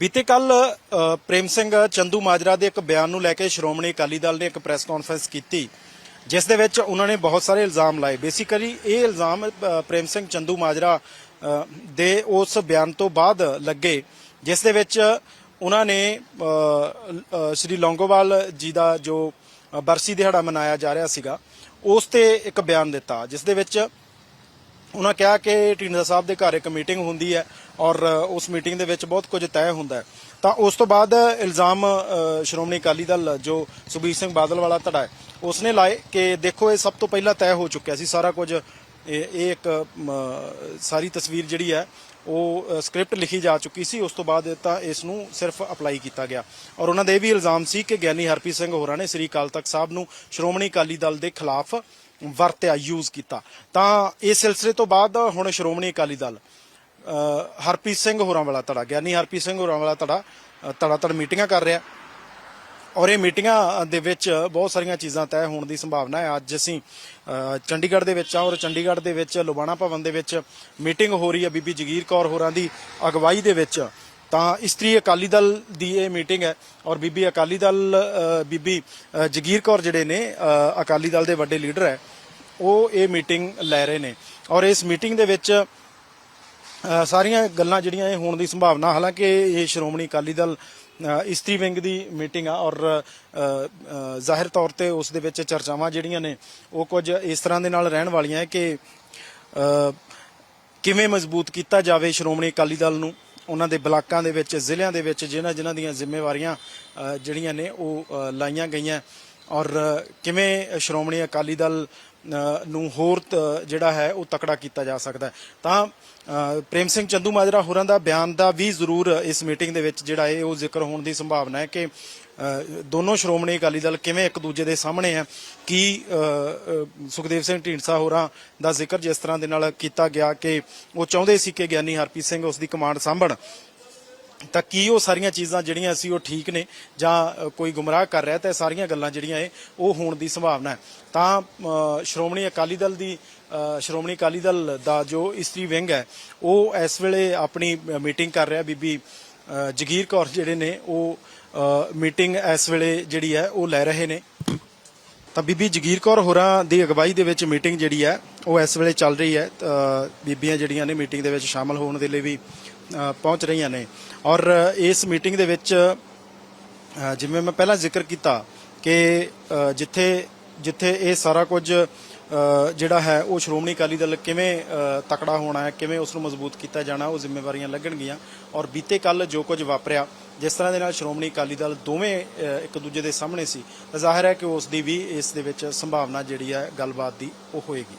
ਬੀਤੇ ਕੱਲ ਪ੍ਰੇਮ ਸਿੰਘ ਚੰਦੂ ਮਾਜਰਾ ਦੇ ਇੱਕ ਬਿਆਨ ਨੂੰ ਲੈ ਕੇ ਸ਼੍ਰੋਮਣੀ ਅਕਾਲੀ ਦਲ ਨੇ ਇੱਕ ਪ੍ਰੈਸ ਕਾਨਫਰੰਸ ਕੀਤੀ, ਜਿਸ ਦੇ ਵਿੱਚ ਉਹਨਾਂ ਨੇ ਬਹੁਤ ਸਾਰੇ ਇਲਜ਼ਾਮ ਲਾਏ। ਬੇਸਿਕਲੀ ਇਹ ਇਲਜ਼ਾਮ ਪ੍ਰੇਮ ਸਿੰਘ ਚੰਦੂ ਮਾਜਰਾ ਦੇ ਉਸ ਬਿਆਨ ਤੋਂ ਬਾਅਦ ਲੱਗੇ, ਜਿਸ ਦੇ ਵਿੱਚ ਉਹਨਾਂ ਨੇ ਸ਼੍ਰੀ ਲੌਂਗੋਵਾਲ ਜੀ ਦਾ ਜੋ ਬਰਸੀ ਦਿਹਾੜਾ ਮਨਾਇਆ ਜਾ ਰਿਹਾ ਸੀਗਾ, ਉਸ ਤੇ ਇੱਕ ਬਿਆਨ ਦਿੱਤਾ, ਜਿਸ ਦੇ ਵਿੱਚ ਉਹਨਾਂ ਕਿਹਾ ਕਿ ਟਿੰਡਾ ਸਾਹਿਬ ਦੇ ਘਰ ਇੱਕ ਮੀਟਿੰਗ ਹੁੰਦੀ ਹੈ ਔਰ ਉਸ ਮੀਟਿੰਗ ਦੇ ਵਿੱਚ ਬਹੁਤ ਕੁਝ ਤੈਅ ਹੁੰਦਾ ਹੈ। ਤਾਂ ਉਸ ਤੋਂ ਬਾਅਦ ਇਲਜ਼ਾਮ ਸ਼੍ਰੋਮਣੀ ਅਕਾਲੀ ਦਲ ਜੋ ਸੁਖਬੀਰ ਸਿੰਘ ਬਾਦਲ ਵਾਲਾ ਧੜਾ ਹੈ, ਉਸਨੇ ਲਾਏ ਕਿ ਦੇਖੋ ਇਹ ਸਭ ਤੋਂ ਪਹਿਲਾਂ ਤੈਅ ਹੋ ਚੁੱਕਿਆ ਸੀ ਸਾਰਾ ਕੁਝ। ਇਹ ਇਹ ਇੱਕ ਸਾਰੀ ਤਸਵੀਰ ਜਿਹੜੀ ਹੈ, ਉਹ ਸਕ੍ਰਿਪਟ ਲਿਖੀ ਜਾ ਚੁੱਕੀ ਸੀ। ਉਸ ਤੋਂ ਬਾਅਦ ਤਾਂ ਇਸ ਨੂੰ ਸਿਰਫ ਅਪਲਾਈ ਕੀਤਾ ਗਿਆ। ਔਰ ਉਹਨਾਂ ਦੇ ਇਹ ਵੀ ਇਲਜ਼ਾਮ ਸੀ ਕਿ ਗਿਆਨੀ ਹਰਪ੍ਰੀਤ ਸਿੰਘ ਹੋਰਾਂ ਨੇ ਸ੍ਰੀ ਅਕਾਲ ਤਖਤ ਸਾਹਿਬ ਨੂੰ ਸ਼੍ਰੋਮਣੀ ਅਕਾਲੀ ਦਲ ਦੇ ਖਿਲਾਫ ਵਰਤਿਆ ਯੂਜ਼ ਕੀਤਾ। ਤਾਂ ਇਸ ਸਿਲਸਿਲੇ ਤੋਂ ਬਾਅਦ ਹੁਣ ਸ਼੍ਰੋਮਣੀ ਅਕਾਲੀ ਦਲ ਹਰਪ੍ਰੀਤ ਸਿੰਘ ਹੋਰਾਂ ਵਾਲਾ ਧੜਾ ਗਿਆਨੀ ਹਰਪ੍ਰੀਤ ਸਿੰਘ ਹੋਰਾਂ ਵਾਲਾ ਧੜਾ ਧੜਾ ਧੜ ਮੀਟਿੰਗਾਂ ਕਰ ਰਿਹਾ। ਔਰ ਇਹ ਮੀਟਿੰਗਾਂ ਦੇ ਵਿੱਚ ਬਹੁਤ ਸਾਰੀਆਂ ਚੀਜ਼ਾਂ ਤੈਅ ਹੋਣ ਦੀ ਸੰਭਾਵਨਾ ਹੈ। ਅੱਜ ਅਸੀਂ ਅ, ਚੰਡੀਗੜ੍ਹ ਦੇ ਵਿੱਚ ਆ ਔਰ ਚੰਡੀਗੜ੍ਹ ਦੇ ਵਿੱਚ ਲੁਬਾਣਾ ਭਵਨ ਦੇ ਵਿੱਚ ਮੀਟਿੰਗ ਹੋ ਰਹੀ ਹੈ। ਬੀਬੀ ਜਗੀਰ ਕੌਰ ਹੋਰਾਂ ਦੀ ਅਗਵਾਈ ਦੇ ਵਿੱਚ ਤਾਂ ਇਸਤਰੀ ਅਕਾਲੀ ਦਲ ਦੀ ਇਹ ਮੀਟਿੰਗ ਹੈ ਔਰ ਬੀਬੀ ਅਕਾਲੀ ਦਲ ਬੀਬੀ ਜਗੀਰ ਕੌਰ ਜਿਹੜੇ ਨੇ ਅਕਾਲੀ ਦਲ ਦੇ ਵੱਡੇ ਲੀਡਰ ਹੈ, ਉਹ ਇਹ ਮੀਟਿੰਗ ਲੈ ਰਹੇ ਨੇ। ਔਰ ਇਸ ਮੀਟਿੰਗ ਦੇ ਵਿੱਚ ਸਾਰੀਆਂ ਗੱਲਾਂ ਜਿਹੜੀਆਂ ਇਹ ਹੋਣ ਦੀ ਸੰਭਾਵਨਾ, ਹਾਲਾਂਕਿ ਇਹ ਸ਼੍ਰੋਮਣੀ ਅਕਾਲੀ ਦਲ ਇਸਤਰੀ ਵਿੰਗ ਦੀ ਮੀਟਿੰਗ ਆ ਔਰ ਜ਼ਾਹਿਰ ਤੌਰ ਤੇ ਉਸ ਦੇ ਵਿੱਚ ਚਰਚਾਵਾਂ ਜਿਹੜੀਆਂ ਨੇ, ਉਹ ਕੁਝ ਇਸ ਤਰ੍ਹਾਂ ਦੇ ਨਾਲ ਰਹਿਣ ਵਾਲੀਆਂ ਹੈ ਕਿ ਕਿਵੇਂ ਮਜ਼ਬੂਤ ਕੀਤਾ ਜਾਵੇ ਸ਼੍ਰੋਮਣੀ ਅਕਾਲੀ ਦਲ ਨੂੰ। ਉਹਨਾਂ ਦੇ ਬਲਾਕਾਂ ਦੇ ਵਿੱਚ, ਜ਼ਿਲ੍ਹਿਆਂ ਦੇ ਵਿੱਚ ਜਿਨ੍ਹਾਂ ਜਿਨ੍ਹਾਂ ਦੀਆਂ ਜ਼ਿੰਮੇਵਾਰੀਆਂ ਜਿਹੜੀਆਂ ਨੇ ਉਹ ਲਾਈਆਂ ਗਈਆਂ। ਔਰ ਕਿਵੇਂ ਸ਼੍ਰੋਮਣੀ ਅਕਾਲੀ ਦਲ ਨੂੰ ਹੋਰ ਜਿਹੜਾ ਹੈ ਉਹ ਤਕੜਾ ਕੀਤਾ ਜਾ ਸਕਦਾ ਤਾਂ ਪ੍ਰੇਮ ਸਿੰਘ ਚੰਦੂ ਮਾਜਰਾ ਹੋਰਾਂ ਦਾ ਬਿਆਨ ਦਾ ਵੀ ਜ਼ਰੂਰ ਇਸ ਮੀਟਿੰਗ ਦੇ ਵਿੱਚ ਜਿਹੜਾ ਹੈ ਉਹ ਜ਼ਿਕਰ ਹੋਣ ਦੀ ਸੰਭਾਵਨਾ ਹੈ ਕਿ ਦੋਨੋਂ ਸ਼੍ਰੋਮਣੀ ਅਕਾਲੀ ਦਲ ਕਿਵੇਂ ਇੱਕ ਦੂਜੇ ਦੇ ਸਾਹਮਣੇ ਹੈ ਕੀ ਸੁਖਦੇਵ ਸਿੰਘ ਢੀਂਡਸਾ ਹੋਰਾਂ ਦਾ ਜ਼ਿਕਰ ਜਿਸ ਤਰ੍ਹਾਂ ਦੇ ਨਾਲ ਕੀਤਾ ਗਿਆ ਕਿ ਉਹ ਚਾਹੁੰਦੇ ਸੀ ਕਿ ਗਿਆਨੀ ਹਰਪ੍ਰੀਤ ਸਿੰਘ ਉਸ ਦੀ ਕਮਾਂਡ ਸਾਂਭਣ, ਤਾਂ ਕੀ ਉਹ ਸਾਰੀਆਂ ਚੀਜ਼ਾਂ ਜਿਹੜੀਆਂ ਸੀ ਉਹ ਠੀਕ ਨੇ ਜਾਂ ਕੋਈ ਗੁੰਮਰਾਹ ਕਰ ਰਿਹਾ ਤਾਂ ਇਹ ਸਾਰੀਆਂ ਗੱਲਾਂ ਜਿਹੜੀਆਂ ਇਹ, ਉਹ ਹੋਣ ਦੀ ਸੰਭਾਵਨਾ ਹੈ। ਤਾਂ ਸ਼੍ਰੋਮਣੀ ਅਕਾਲੀ ਦਲ ਦੀ ਸ਼੍ਰੋਮਣੀ ਅਕਾਲੀ ਦਲ ਦਾ ਜੋ ਇਸਤਰੀ ਵਿੰਗ ਹੈ, ਉਹ ਇਸ ਵੇਲੇ ਆਪਣੀ ਮੀਟਿੰਗ ਕਰ ਰਿਹਾ ਬੀਬੀ ਜਗੀਰ ਕੌਰ ਜਿਹੜੇ ਨੇ, ਉਹ ਮੀਟਿੰਗ ਇਸ ਵੇਲੇ ਜਿਹੜੀ ਹੈ, ਉਹ ਲੈ ਰਹੇ ਨੇ। ਤਾਂ ਬੀਬੀ ਜਗੀਰ ਕੌਰ ਹੋਰਾਂ ਦੀ ਅਗਵਾਈ ਦੇ ਵਿੱਚ ਮੀਟਿੰਗ ਜਿਹੜੀ ਹੈ, ਉਹ ਇਸ ਵੇਲੇ ਚੱਲ ਰਹੀ ਹੈ। ਬੀਬੀਆਂ ਜਿਹੜੀਆਂ ਨੇ ਮੀਟਿੰਗ ਦੇ ਵਿੱਚ ਸ਼ਾਮਲ ਹੋਣ ਦੇ ਲਈ ਵੀ ਪਹੁੰਚ ਰਹੀਆਂ ਨੇ। ਔਰ ਇਸ ਮੀਟਿੰਗ ਦੇ ਵਿੱਚ ਜਿਵੇਂ ਮੈਂ ਪਹਿਲਾਂ ਜ਼ਿਕਰ ਕੀਤਾ ਕਿ ਜਿੱਥੇ ਜਿੱਥੇ ਇਹ ਸਾਰਾ ਕੁਝ ਜਿਹੜਾ ਹੈ, ਉਹ ਸ਼੍ਰੋਮਣੀ ਅਕਾਲੀ ਦਲ ਕਿਵੇਂ ਤਕੜਾ ਹੋਣਾ ਹੈ, ਕਿਵੇਂ ਉਸ ਨੂੰ ਮਜ਼ਬੂਤ ਕੀਤਾ ਜਾਣਾ, ਉਹ ਜ਼ਿੰਮੇਵਾਰੀਆਂ ਲੱਗਣਗੀਆਂ। ਔਰ ਬੀਤੇ ਕੱਲ ਜੋ ਕੁਝ ਵਾਪਰਿਆ ਜਿਸ ਤਰ੍ਹਾਂ ਦੇ ਨਾਲ ਸ਼੍ਰੋਮਣੀ ਅਕਾਲੀ ਦਲ ਦੋਵੇਂ ਇੱਕ ਦੂਜੇ ਦੇ ਸਾਹਮਣੇ ਸੀ ਜ਼ਾਹਿਰ ਹੈ ਕਿ ਉਸ ਦੀ ਵੀ ਇਸ ਦੇ ਵਿੱਚ ਸੰਭਾਵਨਾ ਜਿਹੜੀ ਹੈ, ਗੱਲਬਾਤ ਦੀ ਉਹ ਹੋਏਗੀ।